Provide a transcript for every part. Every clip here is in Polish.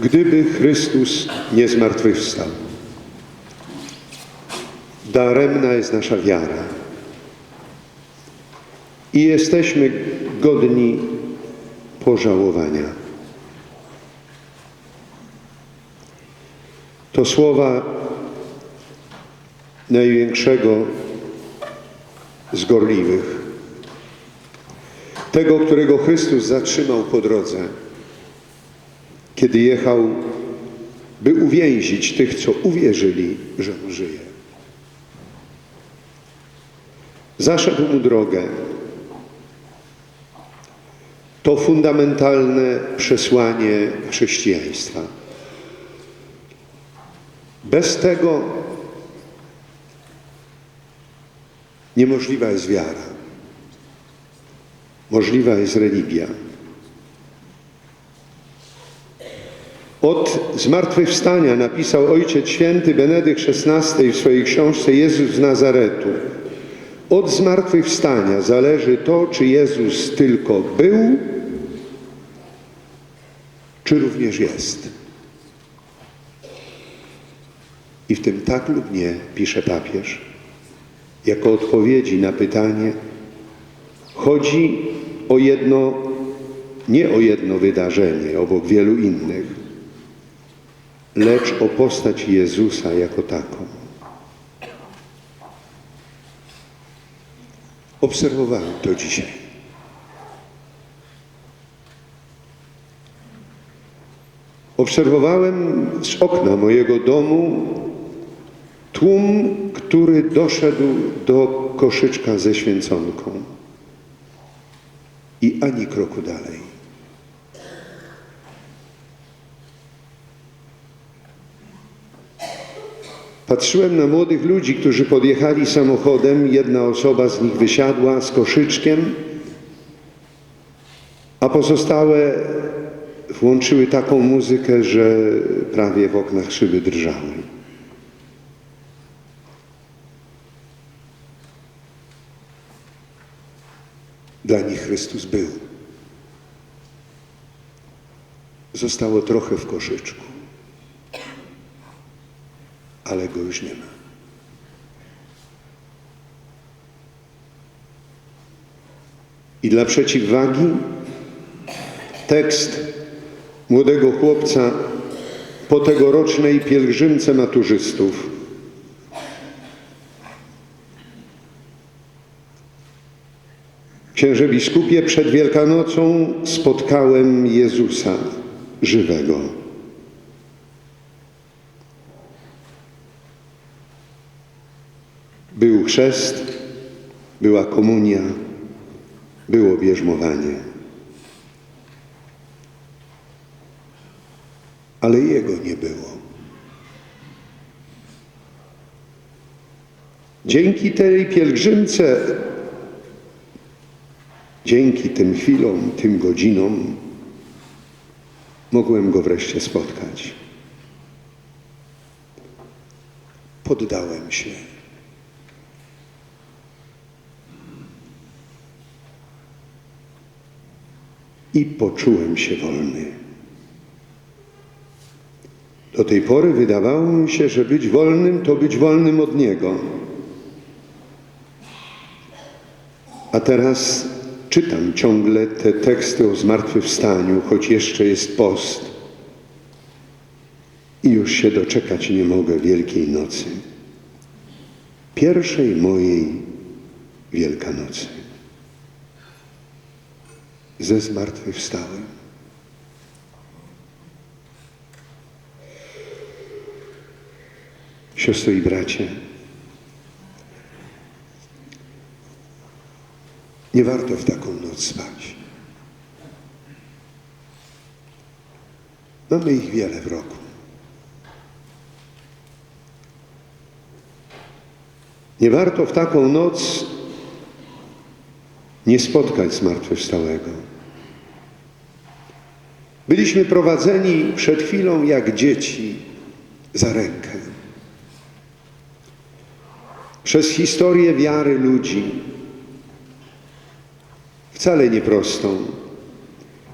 gdyby Chrystus nie zmartwychwstał. Daremna jest nasza wiara i jesteśmy godni pożałowania. To słowa największego z gorliwych, tego, którego Chrystus zatrzymał po drodze, kiedy jechał, by uwięzić tych, co uwierzyli, że On żyje. Zaszedł mu drogę. To fundamentalne przesłanie chrześcijaństwa. Bez tego niemożliwa jest wiara. Możliwa jest religia. Od zmartwychwstania napisał Ojciec Święty Benedykt XVI w swojej książce Jezus z Nazaretu. Od zmartwychwstania zależy to, czy Jezus tylko był, czy również jest. I w tym tak lub nie, pisze papież, jako odpowiedzi na pytanie, chodzi o jedno, nie o jedno wydarzenie obok wielu innych, lecz o postać Jezusa jako taką. Obserwowałem to dzisiaj. Obserwowałem z okna mojego domu tłum, który doszedł do koszyczka ze święconką i ani kroku dalej. Patrzyłem na młodych ludzi, którzy podjechali samochodem. Jedna osoba z nich wysiadła z koszyczkiem, a pozostałe włączyły taką muzykę, że prawie w oknach szyby drżały. Dla nich Chrystus był. Zostało trochę w koszyczku, ale go już nie ma. I dla przeciwwagi tekst młodego chłopca po tegorocznej pielgrzymce maturzystów. Księże biskupie, przed Wielkanocą spotkałem Jezusa żywego. Był chrzest, była komunia, było bierzmowanie. Ale Jego nie było. Dzięki tej pielgrzymce Dzięki tym chwilom, tym godzinom mogłem go wreszcie spotkać. Poddałem się. I poczułem się wolny. Do tej pory wydawało mi się, że być wolnym to być wolnym od Niego. A teraz czytam ciągle te teksty o zmartwychwstaniu, choć jeszcze jest post. I już się doczekać nie mogę Wielkiej Nocy. Pierwszej mojej Wielkanocy. Ze zmartwychwstałem. Siostro i bracie, Nie warto w taką noc spać. Mamy ich wiele w roku. Nie warto w taką noc nie spotkać zmartwychwstałego. Byliśmy prowadzeni przed chwilą jak dzieci za rękę. Przez historię wiary ludzi, wcale nieprostą,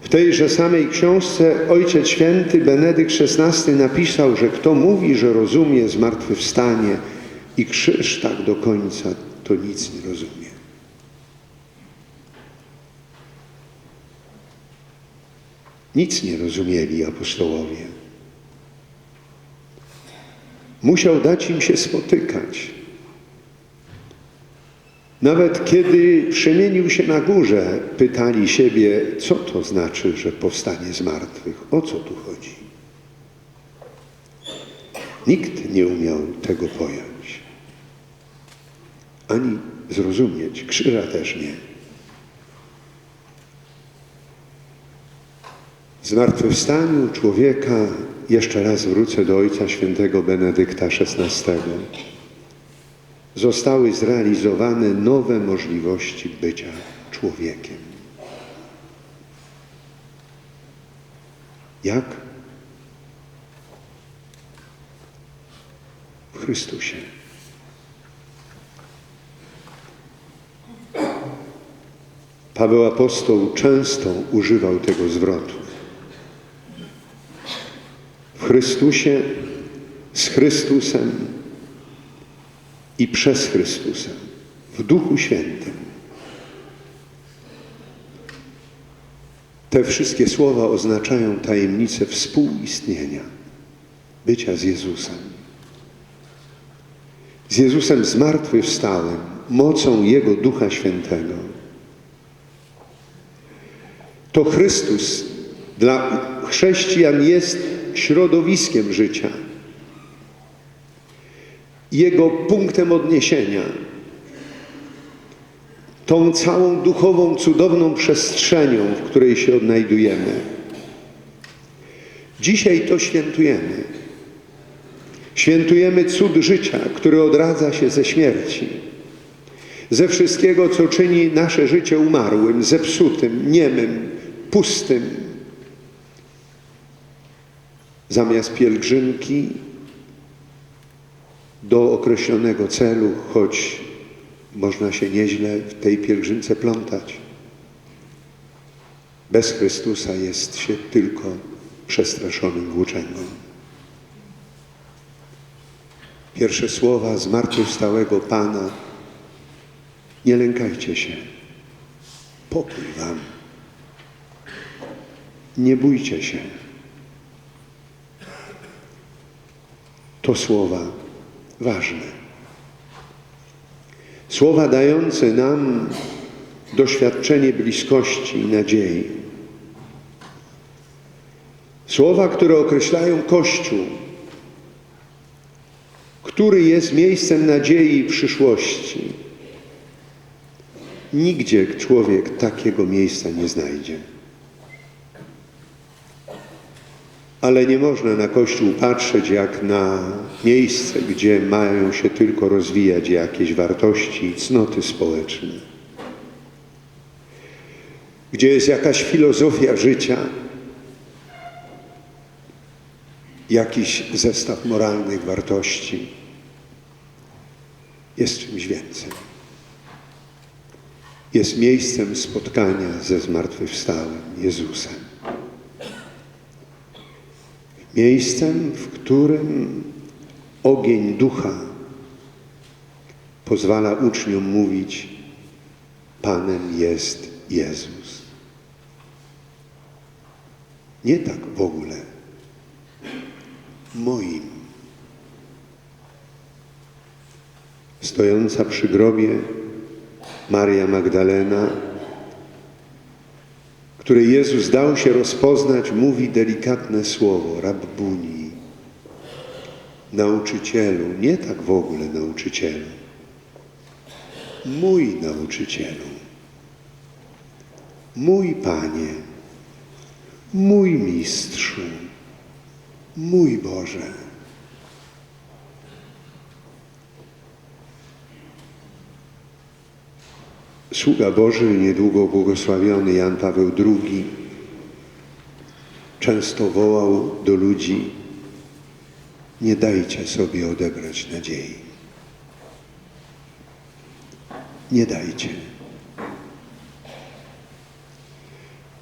W tejże samej książce Ojciec Święty Benedykt XVI napisał, że kto mówi, że rozumie zmartwychwstanie i krzyż tak do końca, to nic nie rozumie. Nic nie rozumieli apostołowie. Musiał dać im się spotykać. Nawet kiedy przemienił się na górze, pytali siebie, co to znaczy, że powstanie z martwych, o co tu chodzi. Nikt nie umiał tego pojąć, ani zrozumieć, krzyża też nie. Zmartwychwstaniu człowieka, jeszcze raz wrócę do Ojca Świętego Benedykta XVI, zostały zrealizowane nowe możliwości bycia człowiekiem. Jak? W Chrystusie. Paweł Apostoł często używał tego zwrotu. Chrystusie, z Chrystusem i przez Chrystusa, w Duchu Świętym. Te wszystkie słowa oznaczają tajemnicę współistnienia, bycia z Jezusem. Z Jezusem zmartwychwstałym, mocą Jego Ducha Świętego. To Chrystus dla chrześcijan jest środowiskiem życia jego punktem odniesienia, tą całą duchową, cudowną przestrzenią, w której się odnajdujemy. Dzisiaj to świętujemy. Świętujemy cud życia, który odradza się ze śmierci, ze wszystkiego, co czyni nasze życie umarłym, zepsutym, niemym, pustym. Zamiast pielgrzymki do określonego celu, choć można się nieźle w tej pielgrzymce plątać. Bez Chrystusa jest się tylko przestraszonym włóczęgą. Pierwsze słowa zmartwychwstałego Pana nie lękajcie się, pokój wam. Nie bójcie się. To słowa ważne. Słowa dające nam doświadczenie bliskości i nadziei. Słowa, które określają Kościół, który jest miejscem nadziei i przyszłości. Nigdzie człowiek takiego miejsca nie znajdzie. Ale nie można na Kościół patrzeć jak na miejsce, gdzie mają się tylko rozwijać jakieś wartości i cnoty społeczne. Gdzie jest jakaś filozofia życia, jakiś zestaw moralnych wartości. Jest czymś więcej. Jest miejscem spotkania ze zmartwychwstałym Jezusem. Miejscem, w którym ogień ducha pozwala uczniom mówić: Panem jest Jezus. Nie tak w ogóle. Moim. Stojąca przy grobie Maria Magdalena której Jezus dał się rozpoznać, mówi delikatne słowo, rabbuni, nauczycielu, nie tak w ogóle nauczycielu, mój nauczycielu, mój Panie, mój Mistrzu, mój Boże. Sługa Boży, niedługo błogosławiony Jan Paweł II, często wołał do ludzi: Nie dajcie sobie odebrać nadziei. Nie dajcie.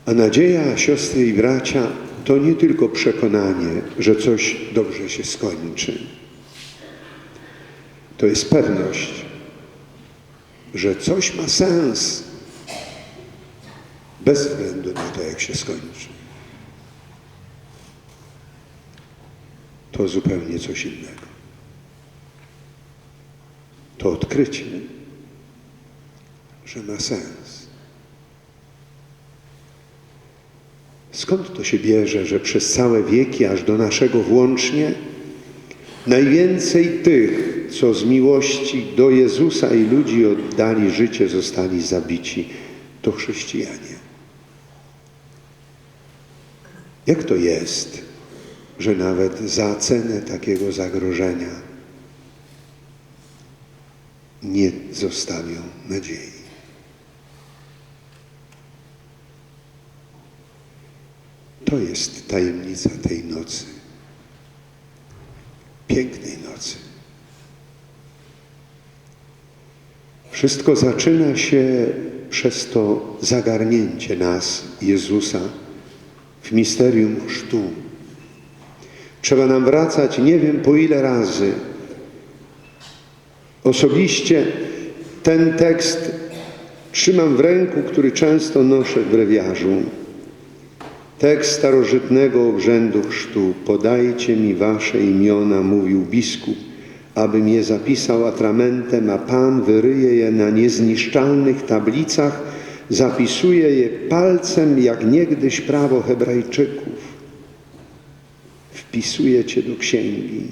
A nadzieja, siostry i bracia, to nie tylko przekonanie, że coś dobrze się skończy. To jest pewność, że coś ma sens bez względu na to, jak się skończy. To zupełnie coś innego. To odkrycie, że ma sens. Skąd to się bierze, że przez całe wieki, aż do naszego włącznie, najwięcej tych, co z miłości do Jezusa i ludzi oddali życie, zostali zabici, to chrześcijanie? Jak to jest, że nawet za cenę takiego zagrożenia nie zostawią nadziei? To jest tajemnica tej nocy. Pięknej nocy. Wszystko zaczyna się przez to zagarnięcie nas, Jezusa, w misterium chrztu. Trzeba nam wracać nie wiem po ile razy. Osobiście ten tekst trzymam w ręku, który często noszę w brewiarzu. Tekst starożytnego obrzędu chrztu. Podajcie mi wasze imiona, mówił biskup, abym je zapisał atramentem, a Pan wyryje je na niezniszczalnych tablicach, zapisuje je palcem, jak niegdyś prawo Hebrajczyków. Wpisuje cię do księgi,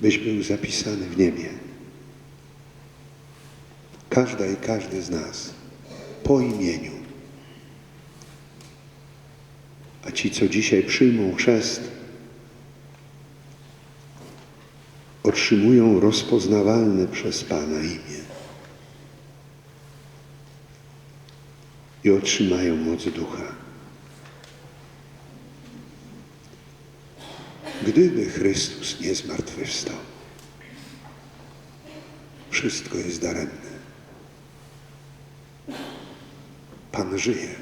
byś był zapisany w niebie. Każda i każdy z nas po imieniu. A ci, co dzisiaj przyjmą chrzest, otrzymują rozpoznawalne przez Pana imię. I otrzymają moc ducha. Gdyby Chrystus nie zmartwychwstał, wszystko jest daremne. Pan żyje.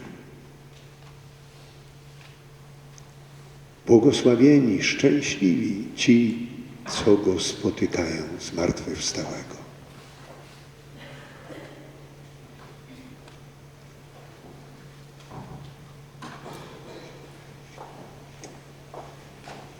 Błogosławieni, szczęśliwi ci, co Go spotykają zmartwychwstałego.